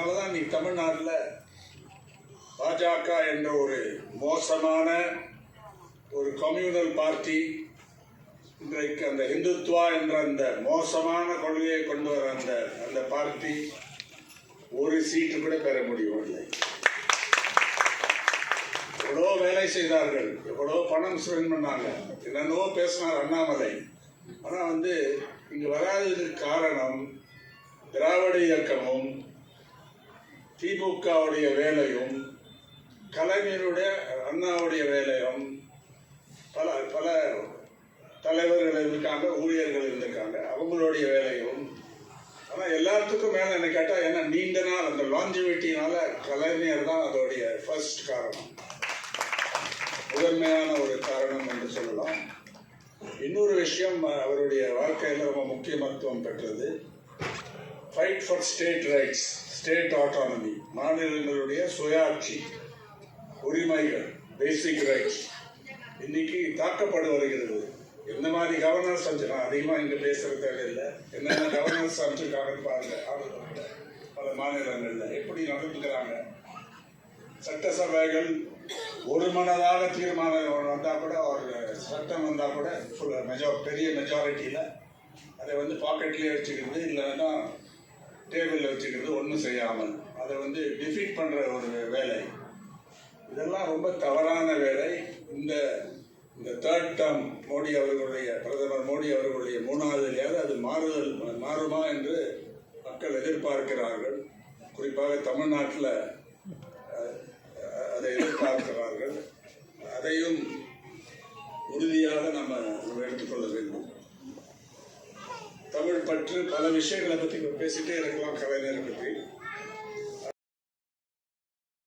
அதனால தான் நீ தமிழ்நாட்டில் பாஜக என்ற ஒரு மோசமான ஒரு கம்யூனல் பார்ட்டி இன்றைக்கு அந்த இந்துத்வா என்ற அந்த மோசமான கொள்கையை கொண்டு வர அந்த அந்த பார்ட்டி ஒரு சீட்டு கூட பெற முடியவில்லை. எவ்வளோ வேலை செய்தார்கள் எவ்வளோ பணம் ஸ்பெண்ட் பண்ணாங்க என்னென்னவோ பேசினார் அண்ணாமலை. ஆனால் வந்து இங்கே வராததுக்கு காரணம் திராவிட இயக்கமும் திமுகவுடைய வேலையும் கலைஞருடைய அண்ணாவுடைய வேலையும் பல பல தலைவர்கள் இருக்காங்க ஊழியர்கள் இருந்திருக்காங்க. அவங்களுடைய வேலையும் ஆனால் எல்லாத்துக்கும் மேலே என்ன கேட்டால் ஏன்னா நீண்ட நாள் அந்த லாஞ்சிவிட்டினால கலைஞர் தான் அதோடைய ஃபர்ஸ்ட் காரணம். முதன்மையான ஒரு காரணம் என்று சொல்லலாம். இன்னொரு விஷயம் அவருடைய வாழ்க்கையில் ரொம்ப முக்கியமத்துவம் பெற்றது. Fight for state rights state autonomy மாநிலங்களுடைய சுயாட்சி உரிமைகள் பேசிக் ரைட்ஸ் இன்னைக்கு தாக்கப்பட்டு வருகிறது. எந்த மாதிரி கவர்னர்ஸ் அமைச்சிருக்காங்க அதிகமாக இங்கே பேசுகிற தேவையில்லை என்னென்ன கவர்னர்ஸ் அமைச்சிருக்காங்கன்னு பாருங்க ஆளுநர்கிட்ட. பல மாநிலங்களில் எப்படி நடந்துக்கிறாங்க. சட்டசபைகள் ஒரு மனதாக தீர்மானம் வந்தால் கூட ஒரு சட்டம் வந்தால் கூட ஃபுல் மெஜா பெரிய மெஜாரிட்டியில் அதை வந்து பாக்கெட்லேயே வச்சுக்கிறது இல்லைன்னா டேபிளில் வச்சுக்கிறது ஒன்றும் செய்யாமல். அதை வந்து டிஃபீட் பண்ணுற ஒரு வேலை. இதெல்லாம் ரொம்ப தவறான வேலை. இந்த இந்த தேர்ட் டேர்ம் மோடி அவர்களுடைய பிரதமர் மோடி அவர்களுடைய மூணாவதுலையாவது அது மாறுதல் மாறுமா என்று மக்கள் எதிர்பார்க்கிறார்கள். குறிப்பாக தமிழ்நாட்டில் அதை எதிர்பார்க்கிறார்கள். அதையும் உறுதியாக நம்ம எடுத்துக்கொள்ள வேண்டும். தமிழ் பற்று பல விஷயங்களை பற்றி பேசிட்டே இருக்கலாம் கலைஞரை பற்றி